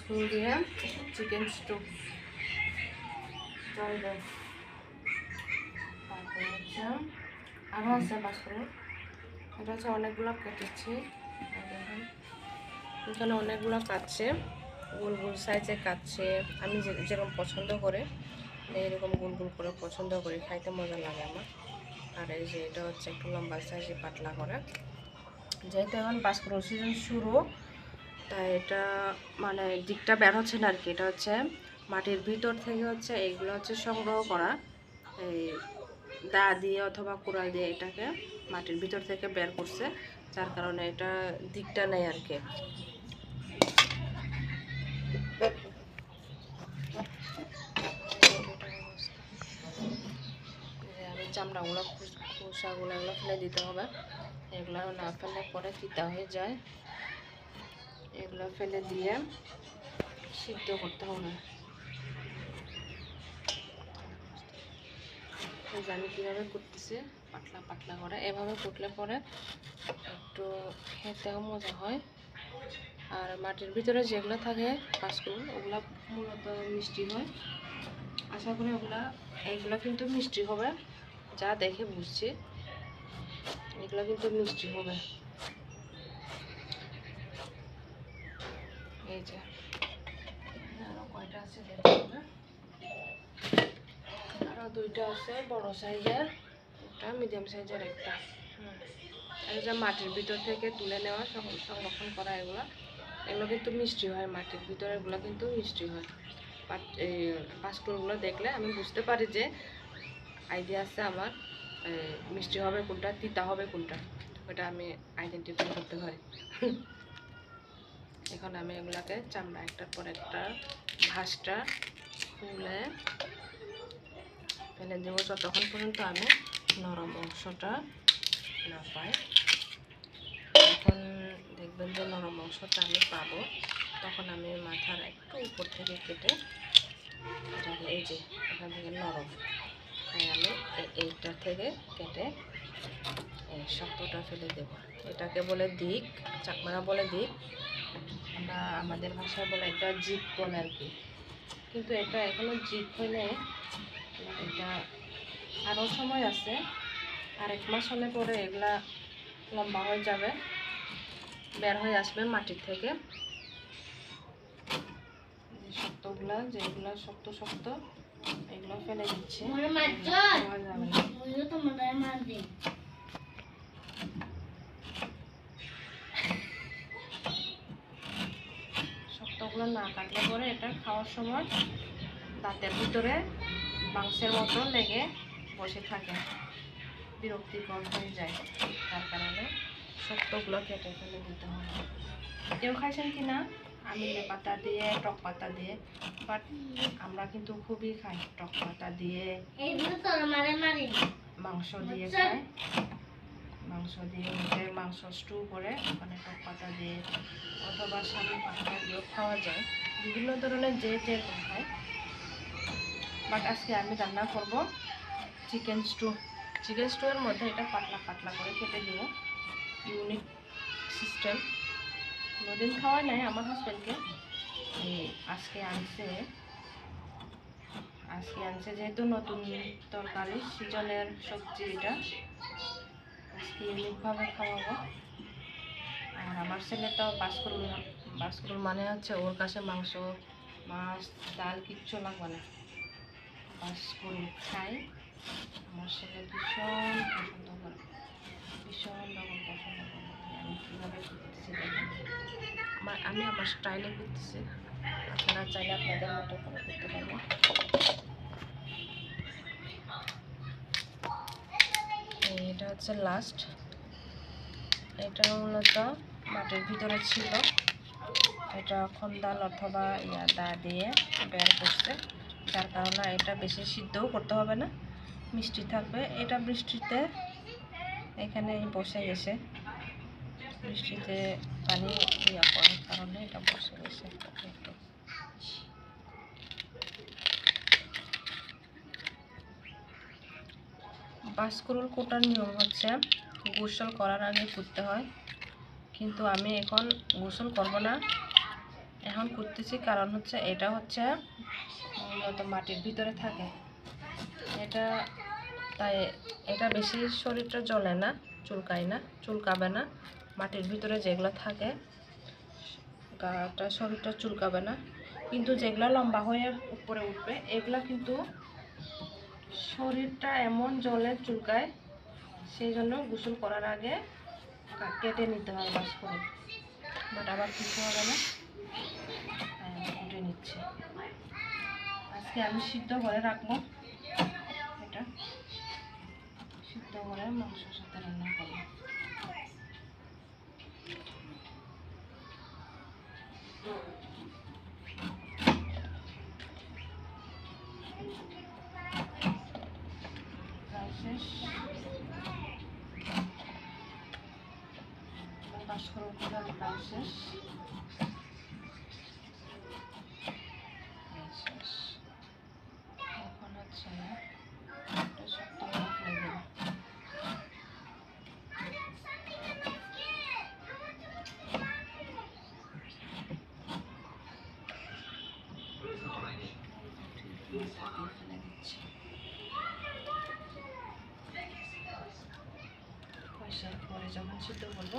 বাসকুল দিয়ে chicken stew জল দেয় তারপরে হচ্ছে আরও আছে বাসকুল এটা হচ্ছে অনেকগুলো কেটেছি। এখানে অনেকগুলো কাটছে গোল গোল সাইজে কাটছে। আমি যেরকম পছন্দ করে, এইরকম গোল গোল করে পছন্দ করি। খাইতে মজা লাগে আমার। আর এই যে এটা হচ্ছে একটু লম্বা সাইজে পাতলা করে। যেহেতু এখন বাসকুল সিজন শুরু তাই এটা মানে দিকটা বের হচ্ছে না আর কি এটা হচ্ছে মাটির ভিতর থেকে হচ্ছে এইগুলো হচ্ছে সংগ্রহ করা। এই দা দিয়ে অথবা কুড়াল দিয়ে এটাকে মাটির ভিতর থেকে বের করছে, যার কারণে এটা দিকটা নেই আর কি চামড়াগুলো, খুস- খোসাগুলো এগুলো ফেলে দিতে হবে। এগুলো না ফেলে পরে তিতা হয়ে যায়। এগুলো ফেলে দিয়ে সিদ্ধ করতে হবে। আমি কীভাবে করতেছি পাতলা পাতলা করে। এভাবে কুটলে পরে একটু খেতেও মজা হয়। আর মাটির ভিতরে যেগুলো থাকে কাঁচকুল, ওগুলো মূলত মিষ্টি হয়। আশা করি ওগুলা এইগুলো কিন্তু মিষ্টি হবে। যা দেখে বুঝছি, এগুলো কিন্তু মিষ্টি হবে। এই যে। আরও কয়টা আছে দেখতে হবে আরও দুইটা আছে, বড় সাইজের একটা মিডিয়াম সাইজের একটা। হুম। এই যে মাটির ভিতর থেকে তুলে নেওয়া সংরক্ষণ করা এগুলো। এগুলো কিন্তু মিষ্টি হয়, মাটির ভিতরে এগুলো কিন্তু মিষ্টি হয়। পাঁচকুলগুলো দেখলে আমি বুঝতে পারি যে আইডিয়া আছে আমার মিষ্টি হবে কোনটা, তিতা হবে কোনটা। ওটা আমি আইডেন্টিফাই করতে পারি। এখন আমি এগুলাকে চামড়া একটার পর একটা ঘাসটা খুলে ফেলে দেবো যতক্ষণ পর্যন্ত আমি নরম অংশটা না পাই। যখন দেখবেন যে নরম অংশটা আমি পাবো। তখন আমি মাথার একটু উপর থেকে কেটে এই যে, এখান থেকে নরম তাই আমি এইটা থেকে কেটে শক্তটা ফেলে দেব। এটাকে বলে দিক, চাকমারা বলে দিক। আমরা আমাদের ভাষায় বলে এটা জিপ বলে আর কি। কিন্তু এটা এখনও জিপ নাই। এটা আরও সময় আছে। আর এক মাস হলে পরে এগুলা লম্বা হয়ে যাবে। বের হয়ে আসবে মাটির থেকে। শক্তগুলা, যেগুলা শক্ত শক্ত, এগুলো ফেলে দিচ্ছে মনে মারছ? খাওয়া যাবে না। বলল তো মনে হয় মার দিন শক্তগুলো না কাটলে পরে এটা খাওয়ার সময় দাঁতের ভিতরে মাংসের মতো লেগে বসে থাকে। বিরক্তিকর হয়ে যায়। তার কারণে শক্তগুলো কেটে ফেলে দিতে হবে কেউ খাইছেন কি না? আমিলে পাতা দিয়ে টক পাতা দিয়ে বাট আমরা কিন্তু খুবই খাই টক পাতা দিয়ে। এইগুলো মারে মারি মাংস দিয়ে খাই। মাংস দিয়ে মুরগির মাংস স্টু করে ওখানে টক পাতা দিয়ে অথবা শালি পাতা দিয়েও খাওয়া যায়। বিভিন্ন ধরনের যে যেরকম খায় বাট আজকে আমি রান্না করব চিকেন স্টু চিকেন স্টুয়ের মধ্যে এটা পাতলা পাতলা করে কেটে দিব ইউনিক সিস্টেম কোনোদিন খাওয়া নাই আমার হাজব্যান্ডকে আজকে আনছে। আজকে আনছে যেহেতু নতুন তরকারি, সিজনের সবজি এটা। ইউনিকভাবে খাওয়াবো। আর আমার ছেলে তো বাসকরুল বাসকরুল মানে হচ্ছে ওর কাছে মাংস, মাছ, ডাল কিচ্ছু লাগবে না। বাসকরুল খাই। আমার ছেলে ভীষণ পছন্দ করে। ভীষণ রকম পছন্দ করে। আমি কীভাবে করতেছি আমার আমি আমার স্টাইলে করতেছি। আপনারা চাইলে আপনাদের মতো করে করতে পারবেন এই এটা হচ্ছে লাস্ট এটা মূলত মাটির ভিতরে ছিল। এটা খন্দাল অথবা ইয়া দা দিয়ে বের করছে। যার কারণে এটা বেশি সিদ্ধও করতে হবে না। মিষ্টি থাকবে। এটা বৃষ্টিতে এখানে বসে গেছে। বৃষ্টিতে পানি ইয়া করার কারণে এটা বসে গেছে। বাসকরুল কোটার নিয়ম হচ্ছে গোসল করার আগে করতে হয়। কিন্তু আমি এখন গোসল করব না। এখন করতেছি কারণ হচ্ছে এটা হচ্ছে মূলত মাটির ভিতরে থাকে। এটা তাই এটা বেশি শরীরটা জ্বলে না, চুলকায় না, চুলকাবে না। মাটির ভিতরে যেগুলো থাকে, গাটা শরীরটা চুলকাবে না। কিন্তু যেগুলো লম্বা হয়ে উপরে উঠবে, এগুলা কিন্তু শরীরটা এমন জলে চুলকায়, সেই জন্য গোসল করার আগে কেটে নিতে হয় বাস করে। বাট আবার কিছু হবে না। কুটে নিচ্ছে কেটে নিচ্ছে। আজকে আমি সিদ্ধ করে রাখব। এটা সিদ্ধ করে মাংসের সাথে রান্না করব। বাসকরণ করার প্রায় শেষ এই শেষ এখন হচ্ছে এটা শক্ত দিচ্ছি পরে যখন সিদ্ধ করব।